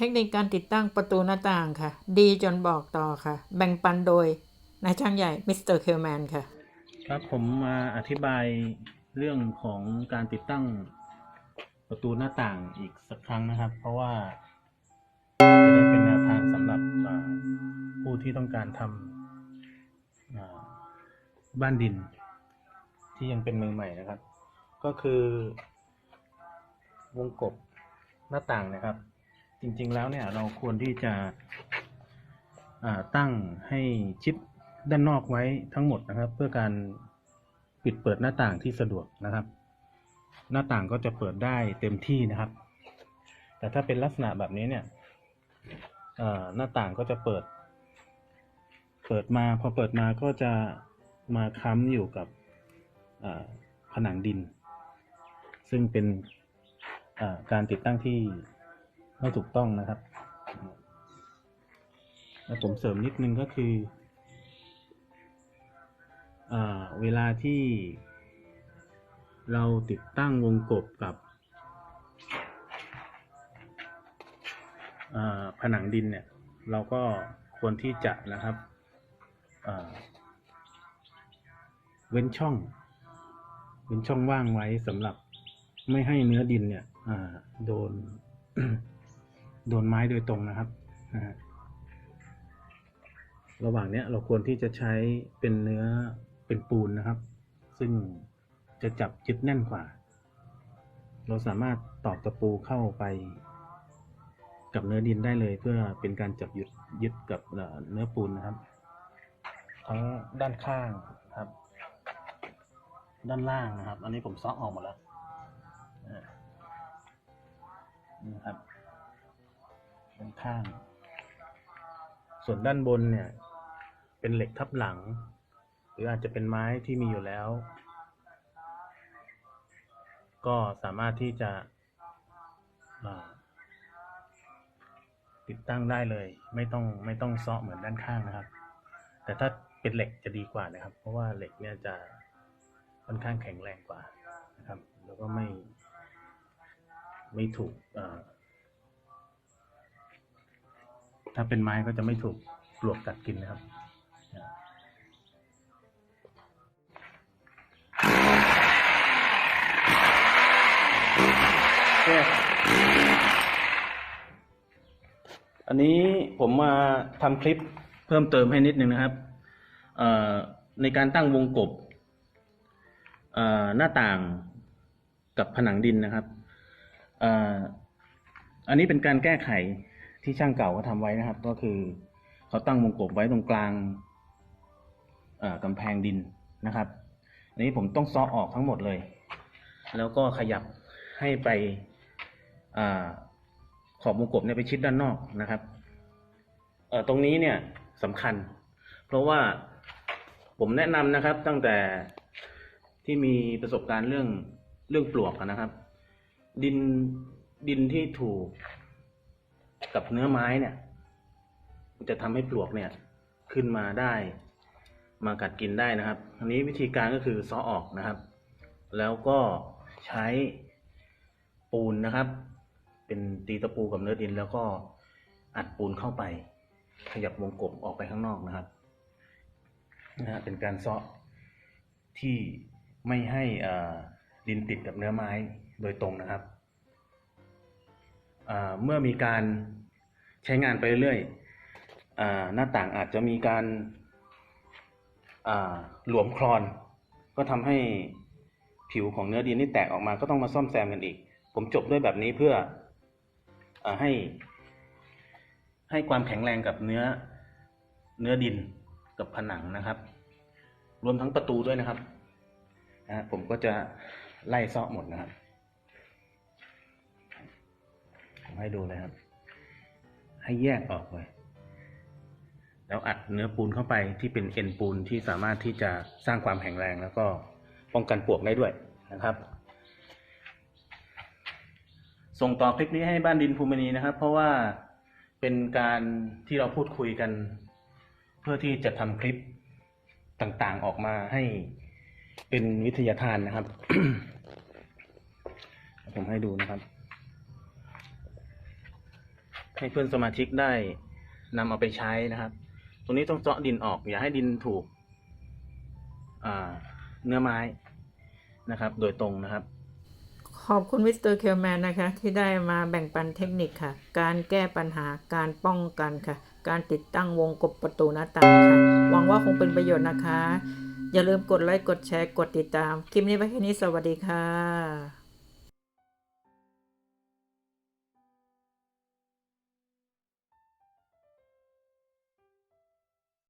เทคนิคการติดตั้งประตูหน้าต่างค่ะ ดีจนบอกต่อค่ะ แบ่งปันโดยนายช่างใหญ่มิสเตอร์เคลแมนค่ะ ครับผมมาอธิบายเรื่องของการติดตั้งประตูหน้าต่างอีกสักครั้งนะครับ เพราะว่าจะได้เป็นแนวทางสำหรับผู้ที่ต้องการทำบ้านดิน ที่ยังเป็นมือใหม่นะครับ ก็คือวงกบหน้าต่างนะครับ จริงๆแล้วเนี่ยเราควรที่จะตั้งให้ชิดด้านนอกไว้ทั้งหมดนะครับ เพื่อการปิดเปิดหน้าต่างที่สะดวกนะครับ หน้าต่างก็จะเปิดได้เต็มที่นะครับ แต่ถ้าเป็นลักษณะแบบนี้เนี่ยหน้าต่างก็จะเปิด เปิดมาพอเปิดมาก็จะมาค้ำอยู่กับผนังดิน ซึ่งเป็นการติดตั้งที่ ไม่ถูกต้องนะครับ แล้วผมเสริมนิดนึงก็คืออเวลาที่เราติดตั้งวงกบกับผนังดินเนี่ย เราก็ควรที่จะนะครับเว้นช่อง เว้นช่องว่างไว้สำหรับไม่ให้เนื้อดินเนี่ยโดน โดนไม้โดยตรงนะครับนะฮะระหว่างเนี้ยเราควรที่จะใช้เป็นเนื้อเป็นปูนนะครับ ซึ่งจะจับยึดแน่นกว่า เราสามารถตอกตะปูเข้าไป กับเนื้อดินได้เลยเพื่อเป็นการจับยึดยึดกับเอ่อเนื้อปูนนะครับ ทั้งด้านข้างครับ ด้านล่างนะครับ อันนี้ผมซ้อออกหมดแล้วอ่านี่นะครับด้าน ข้าง ส่วนด้านบนเนี่ย เป็นเหล็กทับหลัง หรืออาจจะเป็นไม้ที่มีอยู่แล้ว ก็สามารถที่จะติดตั้งได้เลย ไม่ต้องไม่ต้องเซาะเหมือนด้านข้างนะครับ แต่ถ้าเป็นเหล็กจะดีกว่านะครับ เพราะว่าเหล็กเนี่ยจะค่อนข้างแข็งแรงกว่านะครับ แล้วก็ไม่ไม่ถูกอ่า ถ้าเป็นไม้ก็จะไม่ถูกปลวกกัดกินนะครับอันนี้ผมมาทำคลิปเพิ่มเติมให้นิดนึงนะครับ ในการตั้งวงกบหน้าต่างกับผนังดินนะครับ อันนี้เป็นการแก้ไข ที่ช่างเก่าเขาทำไว้นะครับ ก็คือเขาตั้งวงกบไว้ตรงกลางเอ่อกำแพงดินนะครับอันนี้ผมต้องซ้อออกทั้งหมดเลย แล้วก็ขยับให้ไปอขอบวงกบเนี่ยไปชิดด้านนอกนะครับเอตรงนี้เนี่ยสำคัญ เพราะว่าผมแนะนำนะครับตั้งแต่ที่มีประสบการณ์เรื่องเรื่องปลวกนะครับ ดินดินที่ถูก กับเนื้อไม้เนี่ยมันจะทำให้ปลวกเนี่ยขึ้นมาได้มากัดกินได้นะครับอันนี้วิธีการก็คือซ้อออกนะครับ แล้วก็ใช้ปูนนะครับ เป็นตีตะปูกับเนื้อดิน แล้วก็อัดปูนเข้าไป ขยับวงกบออกไปข้างนอกนะครับนะฮะเป็นการซ้อที่ไม่ให้อ่าดินติดกับเนื้อไม้โดยตรงนะครับ เมื่อมีการใช้งานไปเรื่อยๆหน้าต่างอาจจะมีการหลวมคลอน ก็ทำให้ผิวของเนื้อดินที่แตกออกมาก็ต้องมาซ่อมแซมกันอีก ผมจบด้วยแบบนี้เพื่ออให้ ให้ความแข็งแรงกับเนื้อเนื้อดินกับผนังนะครับ รวมทั้งประตูด้วยนะครับนะผมก็จะไล่เซาะหมดนะครับ ให้ดูเลยครับ ให้แยกออกเลยแล้วอัดเนื้อปูนเข้าไปที่เป็นเอ็นปูนที่สามารถที่จะสร้างความแข็งแรง แล้วก็ป้องกันปวกได้ด้วยนะครับ ส่งต่อคลิปนี้ให้บ้านดินภูมินีนะครับ เพราะว่าเป็นการที่เราพูดคุยกัน เพื่อที่จะทำคลิปต่างๆออกมาให้เป็นวิทยาทานนะครับ ผมให้ดูนะครับ ให้เพื่อนสมาชิกได้นำเอาไปใช้นะครับ ตรงนี้ต้องเจาะดินออก อย่าให้ดินถูกเนื้อไม้นะครับ โดยตรงนะครับ ขอบคุณมิสเตอร์เคลแมนนะคะ ที่ได้มาแบ่งปันเทคนิคค่ะ การแก้ปัญหาการป้องกันค่ะ การติดตั้งวงกบประตูหน้าต่างค่ะ หวังว่าคงเป็นประโยชน์นะคะ อย่าลืมกดไลค์กดแชร์กดติดตาม คลิปนี้ไว้แค่นี้สวัสดีค่ะ